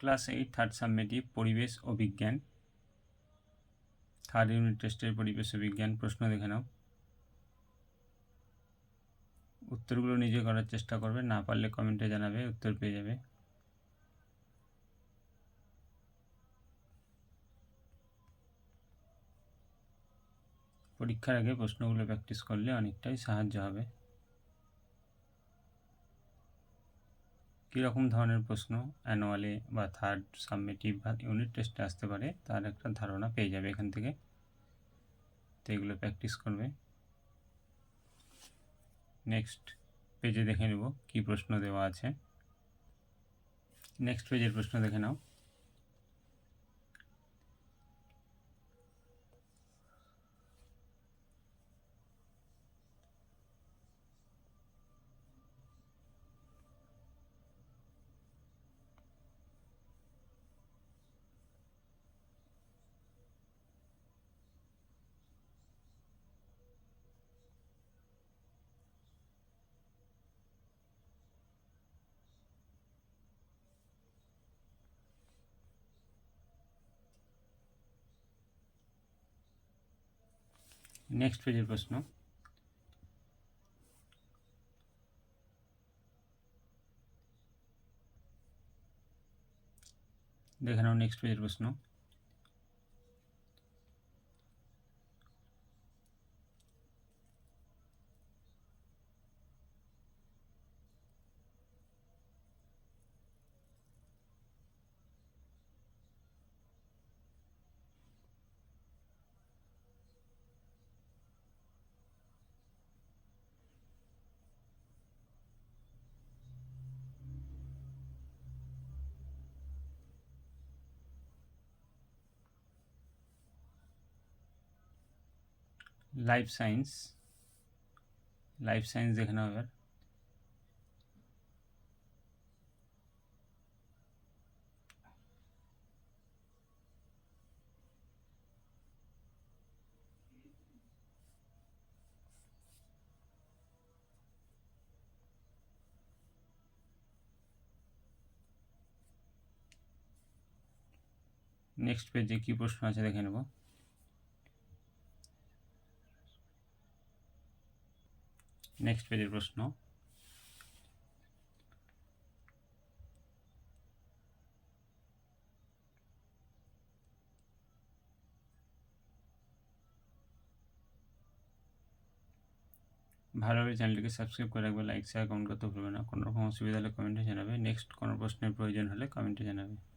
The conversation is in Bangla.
ক্লাস এইট থার্ড সাবমেটিভ পরিবেশ ও বিজ্ঞান থার্ড ইউনিট টেস্টের পরিবেশ ও বিজ্ঞান প্রশ্ন দেখে নাও। উত্তরগুলো নিজে করার চেষ্টা করবে, না পারলে কমেন্টে জানাবে, উত্তর পেয়ে যাবে। পরীক্ষার আগে প্রশ্নগুলো প্র্যাকটিস করলে অনেকটাই সাহায্য হবে। কীরকম ধরনের প্রশ্ন অ্যানুয়ালি বা থার্ড সাবমিটিভ বা ইউনিট টেস্টে আসতে পারে, তার একটা ধারণা পেয়ে যাবে এখান থেকে। তো এগুলো প্র্যাকটিস করবে। নেক্সট পেজে দেখে নেব কী প্রশ্ন দেওয়া আছে। নেক্সট পেজের প্রশ্ন দেখে নাও। নেক্সট পেজের প্রশ্ন দেখে নাও নেক্সট পেজের প্রশ্ন লাইফ সায়েন্স লাইফ সায়েন্স দেখে নাও এবার নেক্সট পেজে কী প্রশ্ন আছে দেখে নেব নেক্সট পেজের প্রশ্ন। ভালোভাবে চ্যানেলটিকে সাবস্ক্রাইব করে রাখবে, লাইক শেয়ার কমেন্ট করতে ভুলবে না। কোনো রকম অসুবিধা হলে কমেন্টে জানাবে। নেক্সট কোনো প্রশ্নের প্রয়োজন হলে কমেন্টে জানাবে।